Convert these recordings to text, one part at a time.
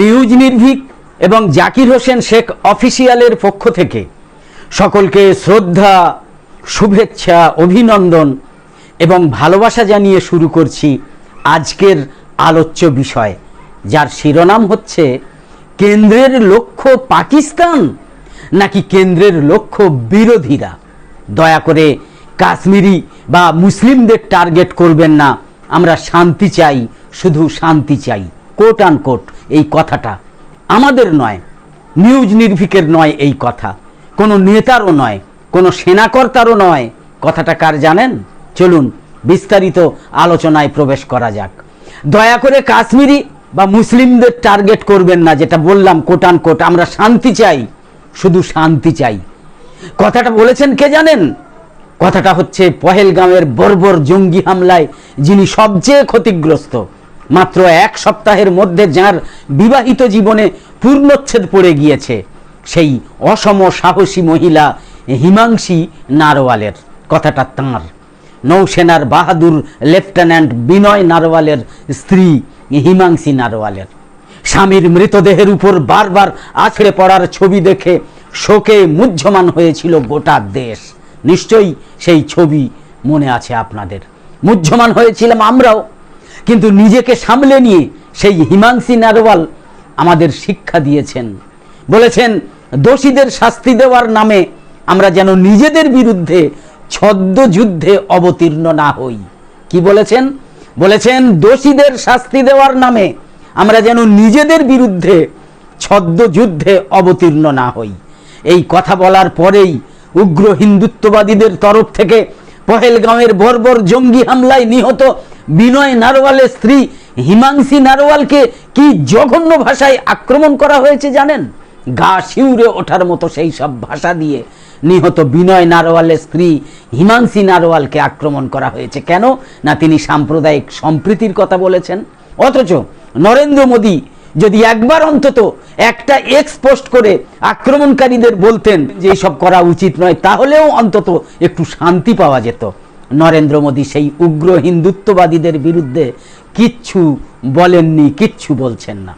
News নির্ভীক এবং জাকির হোসেন শেখ অফিসিয়ালের পক্ষ থেকে সকলকে শ্রদ্ধা, শুভেচ্ছা, অভিনন্দন এবং ভালোবাসা জানিয়ে শুরু করছি আজকের আলোচ্য বিষয়, যার শিরোনাম হচ্ছে, কেন্দ্রের লক্ষ্য পাকিস্তান নাকি কেন্দ্রের লক্ষ্য বিরোধীরা? দয়া করে কাশ্মীরি বা মুসলিমদের টার্গেট করবেন না, আমরা শান্তি চাই, শুধু শান্তি চাই কোট আন কোট এই কথাটা। আমাদের নয়, নিউজ নির্ভিকের নয় এই কথা। কোনো নেতারও নয়, কোনো সেনাকর্তারও নয়। কথাটা কার জানেন? চলুন বিস্তারিত আলোচনায় প্রবেশ করা যাক। দয়া করে কাশ্মীরি বা মুসলিমদের টার্গেট করবেন না, যেটা বললাম কোটান কোট আমরা শান্তি চাই, শুধু শান্তি চাই। কথাটা বলেছেন কে জানেন? কথাটা হচ্ছে পহেলগাঁওয়ের বর্বর জঙ্গি হামলায় যিনি সবচেয়ে ক্ষতিগ্রস্ত। মাত্র এক সপ্তাহের মধ্যে যার বিবাহিত জীবনে পূর্ণচ্ছেদ পড়ে গিয়েছে, সেই অসম সাহসী মহিলা হিমাংশী নারওয়ালের, কথাটা তাঁর। নৌসেনার বাহাদুর লেফটেন্যান্ট বিনয় নারওয়ালের স্ত্রী হিমাংশী নারওয়ালের। স্বামীর মৃতদেহের উপর বারবার আছড়ে পড়ার ছবি দেখে শোকে মুহ্যমান হয়েছিল গোটা দেশ। নিশ্চয়ই সেই ছবি মনে আছে আপনাদের। মুহ্যমান হয়েছিলাম আমরাও। কিন্তু নিজেকে সামলে নিয়ে সেই হিমাংশী নারওয়াল আমাদের শিক্ষা দিয়েছেন। বলেছেন, দোষীদের শাস্তি দেওয়ার নামে আমরা যেন নিজেদের বিরুদ্ধে ছদ্মযুদ্ধে অবতীর্ণ না হই। কি বলেছেন? বলেছেন, দোষীদের শাস্তি দেওয়ার নামে আমরা যেন নিজেদের বিরুদ্ধে ছদ্মযুদ্ধে অবতীর্ণ না হই। এই কথা বলার পরেই উগ্র হিন্দুত্ববাদীদের তরফ থেকে পহেলগাঁওয়ের বর্বর জঙ্গি হামলায় নিহত বিনয় নারওয়ালের স্ত্রী হিমাংশী নারওয়ালকে কি জঘন্য ভাষায় আক্রমণ করা হয়েছে জানেন? গা শিউরে ওঠার মতো সেই সব ভাষা দিয়ে নিহত বিনয় নারওয়ালের স্ত্রী হিমাংশী নারওয়ালকে আক্রমণ করা হয়েছে। কেন? না তিনি সাম্প্রদায়িক সম্প্রীতির কথা বলেছেন। অথচ নরেন্দ্র মোদী যদি একবার অন্তত একটা এক্স পোস্ট করে আক্রমণকারীদের বলতেন যে এইসব করা উচিত নয়, তাহলেও অন্তত একটু শান্তি পাওয়া যেত। নরেন্দ্র মোদী সেই উগ্র হিন্দুত্ববাদীদের বিরুদ্ধে কিচ্ছু বলেননি, কিচ্ছু বলছেন না।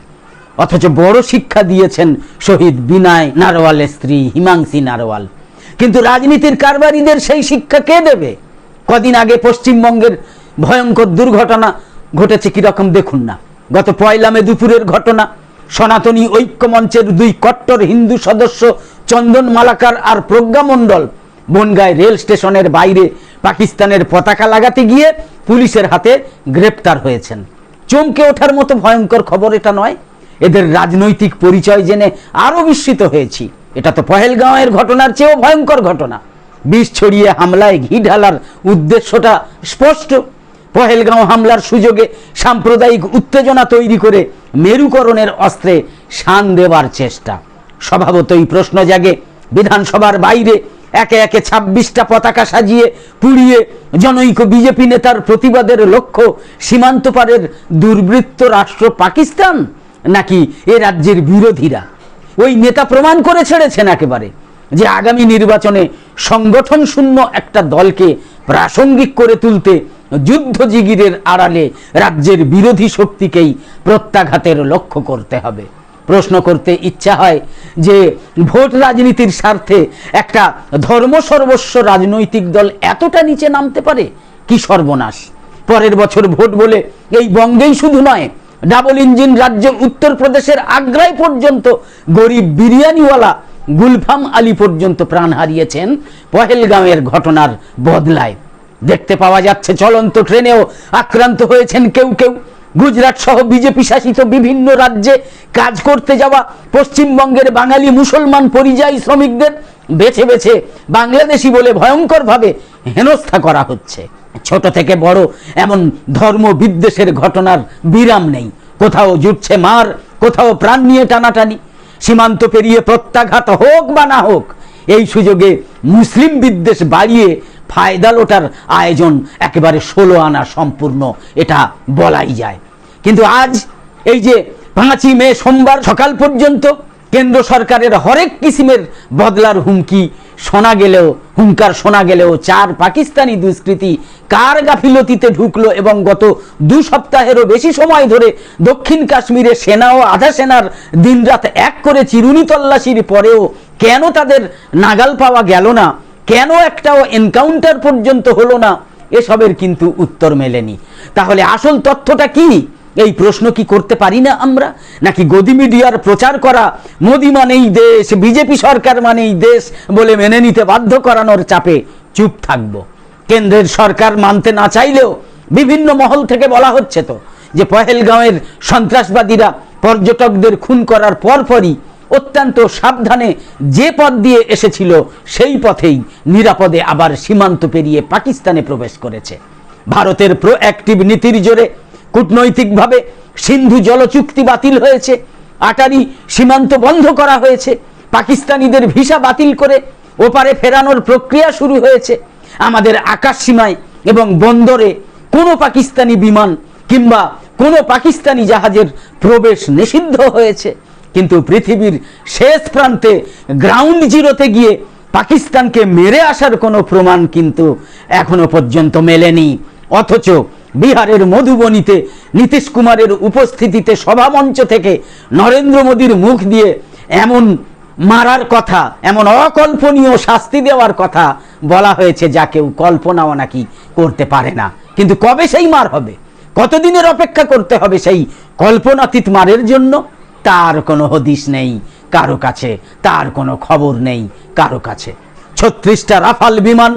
অথচ বড় শিক্ষা দিয়েছেন শহীদ বিনায় নারওয়ালের স্ত্রী হিমাংশী নারওয়াল। কিন্তু রাজনীতির কারবারিদের সেই শিক্ষা কে দেবে? কদিন আগে পশ্চিমবঙ্গের ভয়ঙ্কর দুর্ঘটনা ঘটেছে কীরকম দেখুন না। গত পয়লা মে দুপুরের ঘটনা, সনাতনী ঐক্যমঞ্চের দুই কট্টর হিন্দু সদস্য চন্দন মালাকার আর প্রজ্ঞা মণ্ডল বনগায় রেল স্টেশনের বাইরে পাকিস্তানের পতাকা লাগাতে গিয়ে পুলিশের হাতে গ্রেপ্তার হয়েছেন। চমকে ওঠার মতো ভয়ঙ্কর খবর এটা নয়। এদের রাজনৈতিক পরিচয় জেনে আরও বিস্মিত হয়েছি। এটা তো পহেলগাঁওয়ের ঘটনার চেয়েও ভয়ঙ্কর ঘটনা। বিষ ছড়িয়ে হামলায় ঘি ঢালার উদ্দেশ্যটা স্পষ্ট। পহেলগাঁও হামলার সুযোগে সাম্প্রদায়িক উত্তেজনা তৈরি করে মেরুকরণের অস্ত্রে শান দেওয়ার চেষ্টা। স্বভাবতই প্রশ্ন জাগে। বিধানসভার বাইরে একে একে ছাব্বিশটা পতাকা সাজিয়ে, পুড়িয়ে জনৈক বিজেপি নেতার প্রতিবাদের লক্ষ্য সীমান্ত পারের দুর্বৃত্ত রাষ্ট্র পাকিস্তান? নাকি এ রাজ্যের বিরোধীরা? ওই নেতা প্রমাণ করে ছেড়েছেন একেবারে যে আগামী নির্বাচনে সংগঠন শূন্য একটা দলকে প্রাসঙ্গিক করে তুলতে যুদ্ধজিগিরের আড়ালে রাজ্যের বিরোধী শক্তিকেই প্রত্যাঘাতের লক্ষ্য করতে হবে। প্রশ্ন করতে ইচ্ছা হয় যে ভোট রাজনীতির স্বার্থে একটা ধর্ম সর্বস্ব রাজনৈতিক দল এতটা নিচে নামতে পারে? কি সর্বনাশ? পরের বছর ভোট বলে এই বঙ্গেই শুধু নয়, ডাবল ইঞ্জিন রাজ্য উত্তরপ্রদেশের আগ্রায় পর্যন্ত গরিব বিরিয়ানিওয়ালা গুলফাম আলী পর্যন্ত প্রাণ হারিয়েছেন পহেলগাঁওয়ের ঘটনার বদলায়। দেখতে পাওয়া যাচ্ছে চলন্ত ট্রেনেও আক্রান্ত হয়েছেন কেউ কেউ। গুজরাট সহ বিজেপি শাসিত বিভিন্ন রাজ্যে কাজ করতে যাওয়া পশ্চিমবঙ্গের বাঙালি মুসলমান পরিযায়ী শ্রমিকদের বেছে বেছে বাংলাদেশি বলে ভয়ঙ্করভাবে হেনস্থা করা হচ্ছে। ছোট থেকে বড় এমন ধর্ম বিদ্বেষের ঘটনার বিরাম নেই। কোথাও জুটছে মার, কোথাও প্রাণ নিয়ে টানাটানি। সীমান্ত পেরিয়ে প্রত্যাঘাত হোক বা না হোক, এই সুযোগে মুসলিম বিদ্বেষ বাড়িয়ে ফায়দা লোটার আয়োজন একেবারে ষোলো আনা সম্পূর্ণ, এটা বলাই যায়। কিন্তু আজ এই যে পাঁচই মে সোমবার সকাল পর্যন্ত কেন্দ্র সরকারের হরেক কিসিমের বদলার হুমকি, শোনা গেলেও, হুঙ্কার শোনা গেলেও চার পাকিস্তানি দুষ্কৃতী কার গাফিলতিতে ঢুকলো এবং গত দু সপ্তাহেরও বেশি সময় ধরে দক্ষিণ কাশ্মীরে সেনা ও আধা সেনার দিনরাত এক করে চিরুনি তল্লাশির পরেও কেন তাদের নাগাল পাওয়া গেল না? কেন একটাও এনকাউন্টার পর্যন্ত হলো না? এসবের কিন্তু উত্তর মেলেনি। তাহলে আসল তথ্যটা কি? এই প্রশ্ন কি করতে পারি না আমরা? নাকি গদি মিডিয়ার প্রচার করা মোদি মানেই দেশ, বিজেপি সরকার মানেই দেশ বলে মেনে নিতে বাধ্য করানোর চাপে চুপ থাকব? কেন্দ্রের সরকার মানতে না চাইলেও বিভিন্ন মহল থেকে বলা হচ্ছে তো, যে পহেলগাঁওয়ের সন্ত্রাসবাদীরা পর্যটকদের খুন করার পরপরই অত্যন্ত সাবধানে যে পথ দিয়ে এসেছিল, সেই পথেই নিরাপদে আবার সীমান্ত পেরিয়ে পাকিস্তানে প্রবেশ করেছে। ভারতের প্রোঅ্যাক্টিভ নীতির জোরে কূটনৈতিকভাবে সিন্ধু জলচুক্তি বাতিল হয়েছে, আটারি সীমান্ত বন্ধ করা হয়েছে, পাকিস্তানিদের ভিসা বাতিল করে ওপারে ফেরানোর প্রক্রিয়া শুরু হয়েছে। আমাদের আকাশ সীমায় এবং বন্দরে কোনো পাকিস্তানি বিমান কিংবা কোনো পাকিস্তানি জাহাজের প্রবেশ নিষিদ্ধ হয়েছে। কিন্তু পৃথিবীর শেষ প্রান্তে গ্রাউন্ড জিরোতে গিয়ে পাকিস্তানকে মেরে আসার কোনো প্রমাণ কিন্তু এখনও পর্যন্ত মেলেনি। অথচ বিহারের মধুবনীতে নীতিশ কুমারের উপস্থিতিতে সভামঞ্চ থেকে নরেন্দ্র মোদীর মুখ দিয়ে এমন মারার কথা, এমন অকল্পনীয় শাস্তি দেওয়ার কথা বলা হয়েছে যা কেউ কল্পনাও নাকি করতে পারে না। কিন্তু কবে সেই মার হবে? কতদিনের অপেক্ষা করতে হবে সেই কল্পনাতীত মারের জন্য? তার কোনো হদিস নেই কারও কাছে, তার কোনো খবর নেই কারও কাছে। ছত্রিশটা রাফাল বিমান,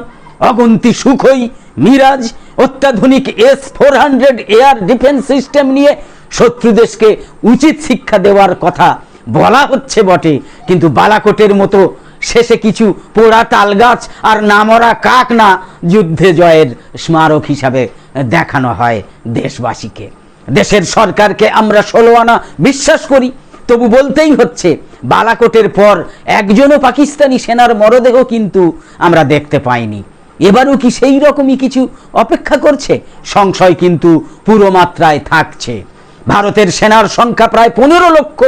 অগন্তি সুখই, মিরাজ, অত্যাধুনিক S four hundred air defence system নিয়ে শত্রু দেশকে উচিত শিক্ষা দেওয়ার কথা বলা হচ্ছে বটে। কিন্তু বালাকোটের মতো শেষে কিছু পোড়া তাল গাছ আর নামরা কাক না যুদ্ধে জয়ের স্মারক হিসাবে দেখানো হয় দেশবাসীকে। দেশের সরকারকে আমরা ষোলো আনা বিশ্বাস করি। তবু বলতেই হচ্ছে, বালাকোটের পর একজনও পাকিস্তানি সেনার মরদেহ কিন্তু আমরা দেখতে পাইনি। এবারও কি সেই রকমই কিছু অপেক্ষা করছে? সংশয় কিন্তু পুরো মাত্রায় থাকছে। ভারতের সেনার সংখ্যা প্রায় পনেরো লক্ষ,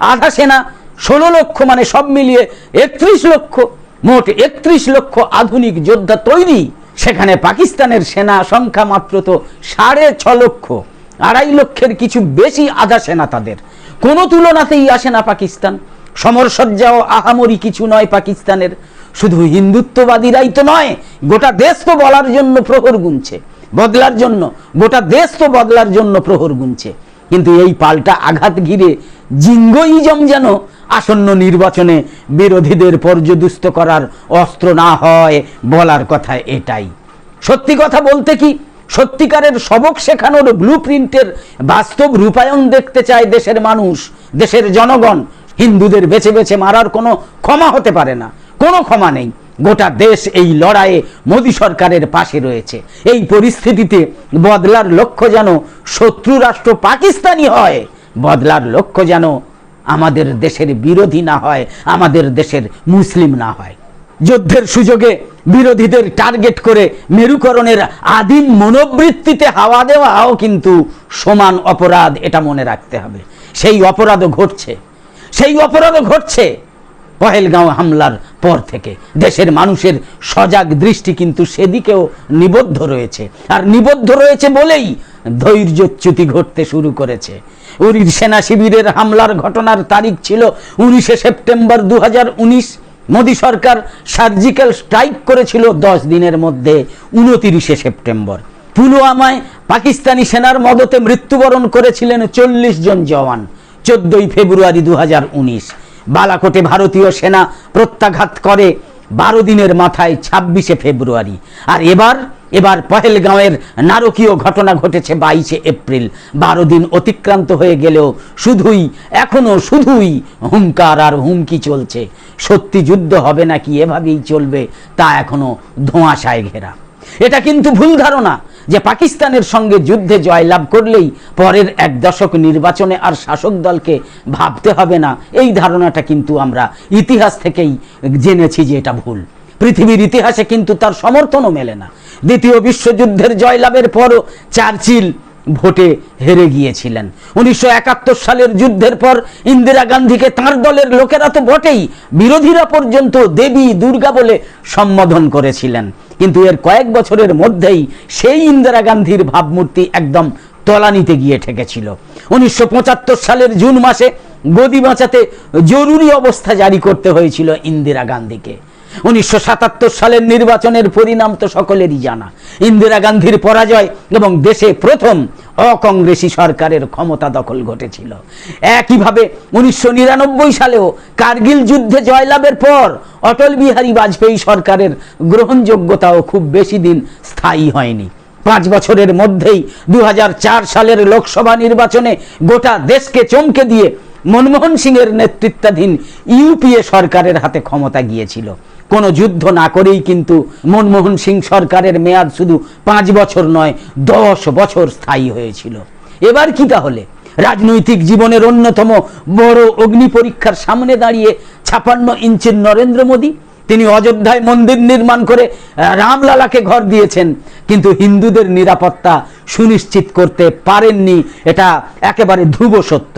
আধা সেনা ষোলো লক্ষ মানে সব মিলিয়ে একত্রিশ লক্ষ, মোট একত্রিশ লক্ষ আধুনিক যোদ্ধা তৈরি। সেখানে পাকিস্তানের সেনা সংখ্যা মাত্র তো সাড়ে ছ লক্ষ। আড়াই লক্ষের কিছু বেশি আধা সেনা তাদের। কোনো তুলনাতেই আসে না পাকিস্তান। সমরসজ্জা ও আহামরি কিছু নয় পাকিস্তানের। শুধু হিন্দুত্ববাদীরাই তো নয়, গোটা দেশ তো বলার জন্য প্রহর গুনছে। বদলার জন্য, গোটা দেশ তো বদলার জন্য প্রহর গুনছে। কিন্তু এই পাল্টা আঘাত ঘিরে জিঙ্গইজম যেন আসন্ন নির্বাচনে বিরোধীদের পর্যদুস্ত করার অস্ত্র না হয় বলার কথা এটাই। সত্যি কথা বলতে কি সত্যিকারের সবক শেখানোর ব্লু প্রিন্টের বাস্তব রূপায়ণ দেখতে চায় দেশের মানুষ, দেশের জনগণ। হিন্দুদের বেছে বেছে মারার কোনো ক্ষমা হতে পারে না। কোনো ক্ষমা নেই। গোটা দেশ এই লড়াইয়ে মোদী সরকারের পাশে রয়েছে। এই পরিস্থিতিতে বদলার লক্ষ্য যেন শত্রু রাষ্ট্র পাকিস্তানি হয়, বদলার লক্ষ্য যেন আমাদের দেশের বিরোধী না হয়, আমাদের দেশের মুসলিম না হয়। যুদ্ধের সুযোগে বিরোধীদের টার্গেট করে মেরুকরণের আদিম মনোবৃত্তিতে হাওয়া দেওয়াও কিন্তু সমান অপরাধ এটা মনে রাখতে হবে। সেই অপরাধও ঘটছে। সেই অপরাধও ঘটছে পহেলগাঁও হামলার পর থেকে। দেশের মানুষের সজাগ দৃষ্টি কিন্তু সেদিকেও নিবদ্ধ রয়েছে। আর নিবদ্ধ রয়েছে বলেই ধৈর্যচ্যুতি ঘটতে শুরু করেছে। উরির সেনা শিবিরের হামলার ঘটনার তারিখ ছিল উনিশে সেপ্টেম্বর দু হাজার উনিশ। মোদী সরকার সার্জিক্যাল স্ট্রাইক করেছিল দশ দিনের মধ্যে, উনতিরিশে সেপ্টেম্বর। পুলওয়ামায় পাকিস্তানি সেনার মদতে মৃত্যুবরণ করেছিলেন চল্লিশ জন জওয়ান, চোদ্দই ফেব্রুয়ারি দু হাজার উনিশ। বালাকোটে ভারতীয় সেনা প্রত্যাঘাত করে, বারো দিনের মাথায় ছাব্বিশে ফেব্রুয়ারি। আর এবার এবার পহেলগাঁওয়ের নারকীয় ঘটনা ঘটেছে বাইশে এপ্রিল। বারো দিন অতিক্রান্ত হয়ে গেলেও শুধুই, এখনও শুধুই হুঙ্কার আর হুমকি চলছে। সত্যি যুদ্ধ হবে নাকি এভাবেই চলবে, তা এখনও ধোঁয়াশায় ঘেরা। এটা কিন্তু ভুল ধারণা যে পাকিস্তানের সঙ্গে যুদ্ধে জয়লাভ করলেই পরের এক দশক নির্বাচনে আর শাসক দলকে ভাবতে হবে না। এই ধারণাটা কিন্তু আমরা ইতিহাস থেকেই জেনেছি যে এটা ভুল। পৃথিবীর ইতিহাসে কিন্তু তার সমর্থনও মেলে না। দ্বিতীয় বিশ্বযুদ্ধের জয়লাভের পরও চার্চিল ভোটে হেরে গিয়েছিলেন। উনিশশো একাত্তর সালের যুদ্ধের পর ইন্দিরা গান্ধীকে তাঁর দলের লোকেরা তো বটেই, বিরোধীরা পর্যন্ত দেবী, দুর্গা বলে সম্বোধন করেছিলেন। কিন্তু এর কয়েক বছরের মধ্যেই সেই ইন্দিরা গান্ধীর ভাবমূর্তি একদম তলানিতে গিয়ে ঠেকেছিল। উনিশশো পঁচাত্তর সালের জুন মাসে গদি বাঁচাতে জরুরি অবস্থা জারি করতে হয়েছিল ইন্দিরা গান্ধীকে। উনিশশো সাতাত্তর সালের নির্বাচনের পরিণাম তো সকলেরই জানা। ইন্দিরা গান্ধীর পরাজয় এবং দেশে প্রথম অকংগ্রেসী সরকারের ক্ষমতা দখল ঘটেছিল। একইভাবে উনিশশো নিরানব্বই সালেও কার্গিল যুদ্ধে জয়লাভের পর অটল বিহারী বাজপেয়ী সরকারের গ্রহণযোগ্যতাও খুব বেশি দিন স্থায়ী হয়নি। পাঁচ বছরের মধ্যেই দু হাজার চার সালের লোকসভা নির্বাচনে গোটা দেশকে চমকে দিয়ে মনমোহন সিংয়ের নেতৃত্বাধীন ইউপিএ সরকারের হাতে ক্ষমতা গিয়েছিল। কোনো যুদ্ধ না করেই কিন্তু মনমোহন সিং সরকারের মেয়াদ শুধু পাঁচ বছর নয়, দশ বছর স্থায়ী হয়েছিল। এবার কি তাহলে? রাজনৈতিক জীবনের অন্যতম বড় অগ্নি পরীক্ষার সামনে দাঁড়িয়ে ছাপান্ন ইঞ্চির নরেন্দ্র মোদী, তিনি অযোধ্যায় মন্দির নির্মাণ করে রামলালাকে ঘর দিয়েছেন, কিন্তু হিন্দুদের নিরাপত্তা সুনিশ্চিত করতে পারেননি, এটা একেবারে ধ্রুব সত্য।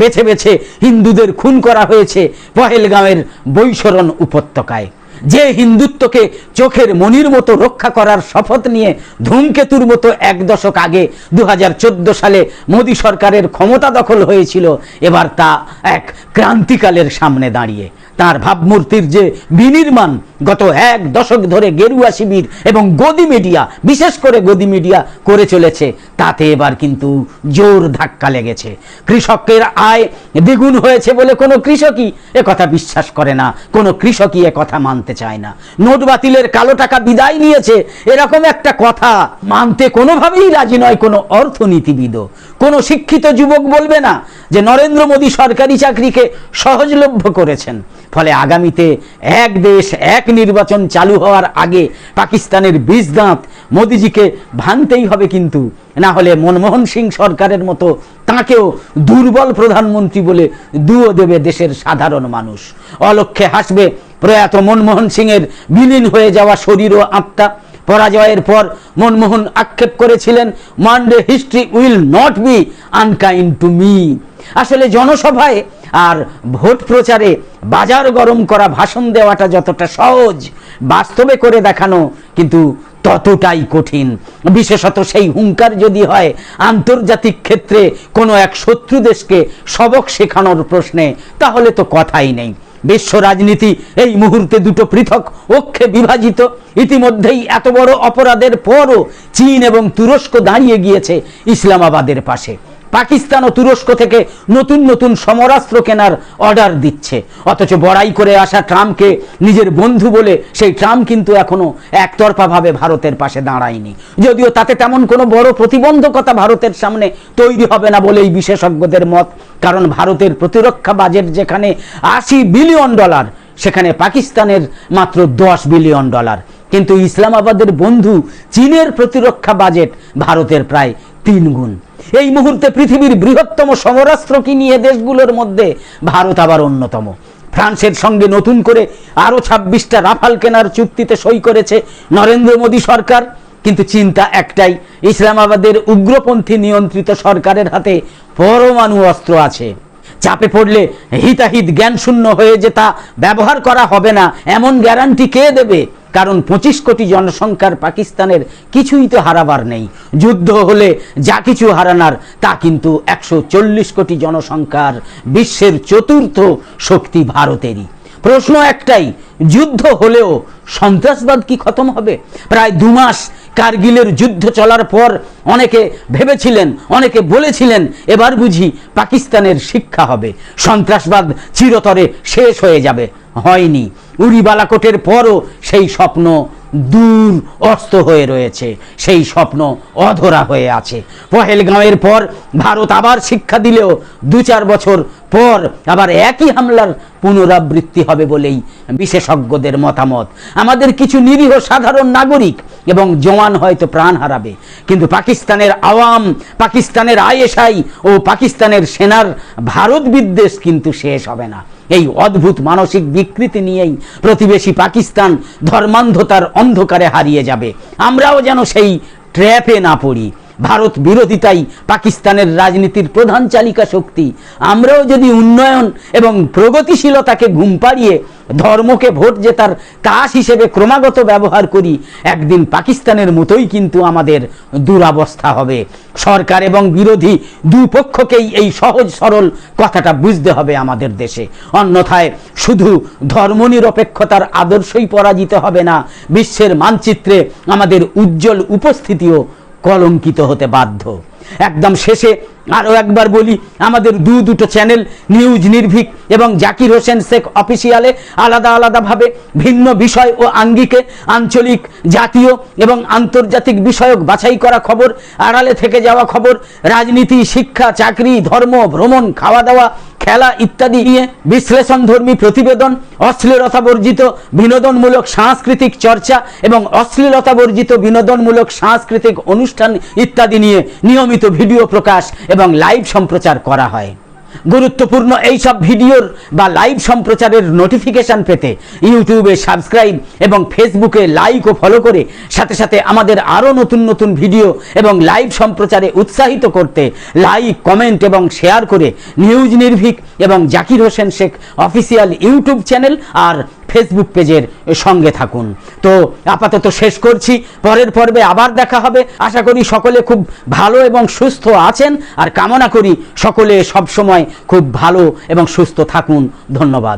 বেছে বেছে হিন্দুদের খুন করা হয়েছে পহেলগাঁওয়ের বৈশরণ উপত্যকায়। যে হিন্দুত্বকে চোখের মনির মতো রক্ষা করার শপথ নিয়ে ধূমকেতুর মতো এক দশক আগে দু হাজার চোদ্দ সালে মোদী সরকারের ক্ষমতা দখল হয়েছিল, এবার তা এক ক্রান্তিকালের সামনে দাঁড়িয়ে। তার ভাবমূর্তির যে বিনির্মাণ গত এক দশক ধরে গেরুয়া শিবির এবং গদি মিডিয়া, বিশেষ করে গদি মিডিয়া করে চলেছে তাতে এবার কিন্তু জোর ধাক্কা লেগেছে। কৃষকের আয় দ্বিগুণ হয়েছে বলে কোনো কৃষকই কথা বিশ্বাস করে না, কোনো কৃষকই কথা মানতে চায় না। নোট বাতিলের কালো টাকা বিদায় নিয়েছে, এরকম একটা কথা মানতে কোনোভাবেই রাজি নয় কোনো অর্থনীতিবিদও কোনো শিক্ষিত যুবক বলবে না যে নরেন্দ্র মোদী সরকারি চাকরিকে সহজলভ্য করেছেন। ফলে আগামীতে এক দেশ, এক নির্বাচন চালু হওয়ার আগে পাকিস্তানের বীজ দাঁত মোদিজিকে ভাঙতেই হবে কিন্তু। না হলে মনমোহন সিং সরকারের মতো তাকেও দুর্বল প্রধানমন্ত্রী বলে দুও দেবে দেশের সাধারণ মানুষ। অলক্ষে হাসবে প্রয়াত মনমোহন সিংয়ের বিলীন হয়ে যাওয়া শরীর ও আত্মা। পরাজয়ের পর মনমোহন আক্ষেপ করেছিলেন Monday history will not be unkind to me আসলে জনসভায় আর ভোট প্রচারে বাজার গরম করা ভাষণ দেওয়াটা যতটা সহজ, বাস্তবে করে দেখানো কিন্তু ততটাই কঠিন। বিশেষত সেই হুঙ্কার যদি হয়, আন্তর্জাতিক ক্ষেত্রে কোনো এক শত্রু দেশকে সবক শেখানোর প্রশ্নে, তাহলে তো কথাই নেই। বিশ্ব রাজনীতি এই মুহূর্তে দুটো পৃথক অক্ষে বিভাজিত। ইতিমধ্যেই এত বড় অপরাধের পরও চীন এবং তুরস্ক দাঁড়িয়ে গিয়েছে ইসলামাবাদের পাশে। পাকিস্তান ও তুরস্ক থেকে নতুন নতুন সমরাস্ত্র কেনার অর্ডার দিচ্ছে। অথচ বড়াই করে আসা ট্রাম্পকে নিজের বন্ধু বলে সেই ট্রাম্প কিন্তু এখনও একতরফাভাবে ভারতের পাশে দাঁড়ায়নি। যদিও তাতে তেমন কোনো বড় প্রতিবন্ধকতা ভারতের সামনে তৈরি হবে না বলেই বিশেষজ্ঞদের মত। কারণ ভারতের প্রতিরক্ষা বাজেট যেখানে আশি বিলিয়ন ডলার সেখানে পাকিস্তানের মাত্র দশ বিলিয়ন ডলার কিন্তু ইসলামাবাদের বন্ধু চীনের প্রতিরক্ষা বাজেট ভারতের প্রায় তিন গুণ এই মুহূর্তে পৃথিবীর বৃহত্তম সমরাস্ত্র কিনিয়ে দেশগুলোর মধ্যে ভারত আবার অন্যতম? ফ্রান্সের সঙ্গে নতুন করে আরও ছাব্বিশটা রাফাল কেনার চুক্তিতে সই করেছে নরেন্দ্র মোদী সরকার। কিন্তু চিন্তা একটাই, ইসলামাবাদের উগ্রপন্থী নিয়ন্ত্রিত সরকারের হাতে পরমাণু অস্ত্র আছে। চাপে পড়লে হিতাহিত জ্ঞান শূন্য হয়ে যে তা ব্যবহার করা হবে না, এমন গ্যারান্টি কে দেবে? কারণ পঁচিশ কোটি জনসংখ্যার পাকিস্তানের কিছুই তো হারাবার নেই। যুদ্ধ হলে যা কিছু হারানার, তা কিন্তু একশো চল্লিশ কোটি জনসংখ্যার বিশ্বের চতুর্থ শক্তি ভারতেরই। প্রশ্ন একটাই, যুদ্ধ হলেও সন্ত্রাসবাদ কি খতম হবে? প্রায় দু মাস কার্গিলের যুদ্ধ চলার পর অনেকে ভেবেছিলেন, অনেকে বলেছিলেন, এবার বুঝি পাকিস্তানের শিক্ষা হবে। সন্ত্রাসবাদ চিরতরে শেষ হয়ে যাবে। হয়নি। উড়ি বালাকোটের পরও সেই স্বপ্ন দূর অস্ত হয়ে রয়েছে, সেই স্বপ্ন অধরা হয়ে আছে। পহেলগাঁওয়ের পর ভারত আবার শিক্ষা দিলেও দু চার বছর পর আবার একই হামলার পুনরাবৃত্তি হবে বলেই বিশেষজ্ঞদের মতামত। আমাদের কিছু নিরীহ সাধারণ নাগরিক এবং জওয়ান হয়তো প্রাণ হারাবে, কিন্তু পাকিস্তানের আওয়াম, পাকিস্তানের আইএসআই ও পাকিস্তানের সেনার ভারত বিদ্বেষ কিন্তু শেষ হবে না। এই অদ্ভুত মানসিক বিকৃতি নিয়েই প্রতিবেশী পাকিস্তান ধর্মান্ধতার অন্ধকারে হারিয়ে যাবে। আমরাও যেন সেই ট্র্যাপে না পড়ি। ভারত বিরোধিতাই পাকিস্তানের রাজনীতির প্রধান চালিকা শক্তি। আমরাও যদি উন্নয়ন এবং প্রগতিশীলতাকে ঘুম পাড়িয়ে ধর্মকে ভোট জেতার কাজ হিসেবে ক্রমাগত ব্যবহার করি, একদিন পাকিস্তানের মতোই কিন্তু আমাদের দুরাবস্থা হবে। সরকার এবং বিরোধী দুপক্ষকেই এই সহজ সরল কথাটা বুঝতে হবে আমাদের দেশে। অন্যথায় শুধু ধর্মনিরপেক্ষতার আদর্শই পরাজিত হবে না, বিশ্বের মানচিত্রে আমাদের উজ্জ্বল উপস্থিতিও কলঙ্কিত হতে বাধ্য। একদম শেষে আরও একবার বলি, আমাদের দু দুটো চ্যানেল নিউজ নির্ভীক এবং জাকির হোসেন শেখ অফিসিয়ালে আলাদা আলাদাভাবে ভিন্ন বিষয় ও আঙ্গিকে আঞ্চলিক, জাতীয় এবং আন্তর্জাতিক বিষয়ক বাছাই করা খবর, আড়ালে থেকে যাওয়া খবর, রাজনীতি, শিক্ষা, চাকরি, ধর্ম, ভ্রমণ, খাওয়া দাওয়া, খেলা ইত্যাদি নিয়ে বিশ্লেষণধর্মী প্রতিবেদন, অশ্লীলতা বর্জিত বিনোদনমূলক সাংস্কৃতিক চর্চা এবং অশ্লীলতা বর্জিত বিনোদনমূলক সাংস্কৃতিক অনুষ্ঠান ইত্যাদি নিয়ে নিয়মিত ভিডিও প্রকাশ এবং লাইভ সম্প্রচার করা হয়। গুরুত্বপূর্ণ এই সব ভিডিওর বা লাইভ সম্প্রচারের নোটিফিকেশন পেতে ইউটিউবে সাবস্ক্রাইব এবং ফেসবুকে লাইক ও ফলো করে সাথে সাথে আমাদের আরও নতুন নতুন ভিডিও এবং লাইভ সম্প্রচারে উৎসাহিত করতে লাইক কমেন্ট এবং শেয়ার করে নিউজ নির্ভীক এবং Zakir Hossain Sheikh official YouTube channel আর ফেসবুক পেজের সঙ্গে থাকুন। তো আপাতত শেষ করছি। পরের পর্বে আবার দেখা হবে। আশা করি সকলে খুব ভালো এবং সুস্থ আছেন। আর কামনা করি সকলে সবসময় খুব ভালো এবং সুস্থ থাকুন। ধন্যবাদ।